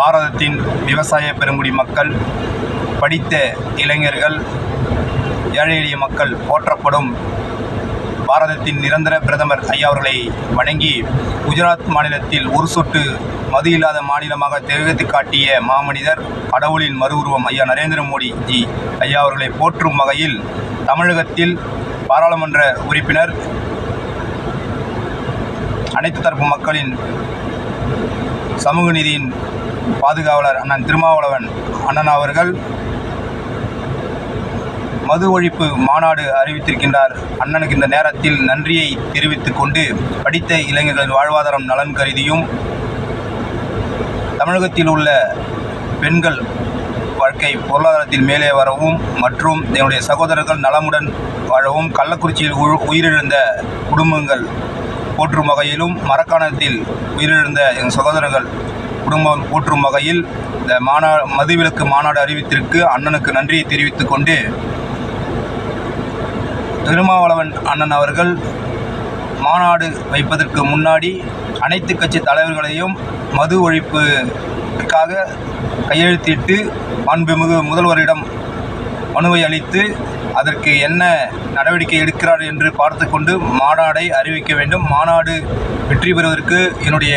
பாரதத்தின் விவசாய பெருங்குடி மக்கள் படித்த இளைஞர்கள் ஏழை எளிய மக்கள் போற்றப்படும் பாரதத்தின் நிரந்தர பிரதமர் ஐயா அவர்களை வணங்கி குஜராத் மாநிலத்தில் ஒரு சொட்டு மது இல்லாத மாநிலமாக தெரிவித்து காட்டிய மாமனிதர் கடவுளின் மறு உருவம் ஐயா நரேந்திர மோடி ஜி. ஐயா அவர்களை போற்றும் வகையில் தமிழகத்தில் பாராளுமன்ற உறுப்பினர் அனைத்து தரப்பு மக்களின் சமூக நீதியின் பாதுகாவலர் அண்ணன் திருமாவளவன் அண்ணன் அவர்கள் மது ஒழிப்பு மாநாடு அறிவித்திருக்கின்றார். அண்ணனுக்கு இந்த நேரத்தில் நன்றியை தெரிவித்துக் கொண்டு படித்த இளைஞர்களின் வாழ்வாதாரம் நலன் கருதியும் தமிழகத்தில் உள்ள பெண்கள் வாழ்க்கை பொருளாதாரத்தில் மேலே வரவும் மற்றும் என்னுடைய சகோதரர்கள் நலமுடன் வாழவும் கள்ளக்குறிச்சியில் உ- உயிரிழந்த குடும்பங்கள் போற்றும் வகையிலும் மரக்காணத்தில் உயிரிழந்த எங்கள் சகோதரர்கள் குடும்பம் போற்றும் வகையில் இந்த மாநா மதுவிலக்கு மாநாடு அறிவித்திற்கு அண்ணனுக்கு நன்றியை தெரிவித்துக் கொண்டு திருமாவளவன் அண்ணன் அவர்கள் மாநாடு வைப்பதற்கு முன்னாடி அனைத்து கட்சி தலைவர்களையும் மது ஒழிப்புக்காக கையெழுத்திட்டு மாண்புமிகு முதல்வரிடம் மனுவை அளித்து அதற்கு என்ன நடவடிக்கை எடுக்கிறார் என்று பார்த்து கொண்டு மாநாடை அறிவிக்க வேண்டும். மாநாடு வெற்றி பெறுவதற்கு என்னுடைய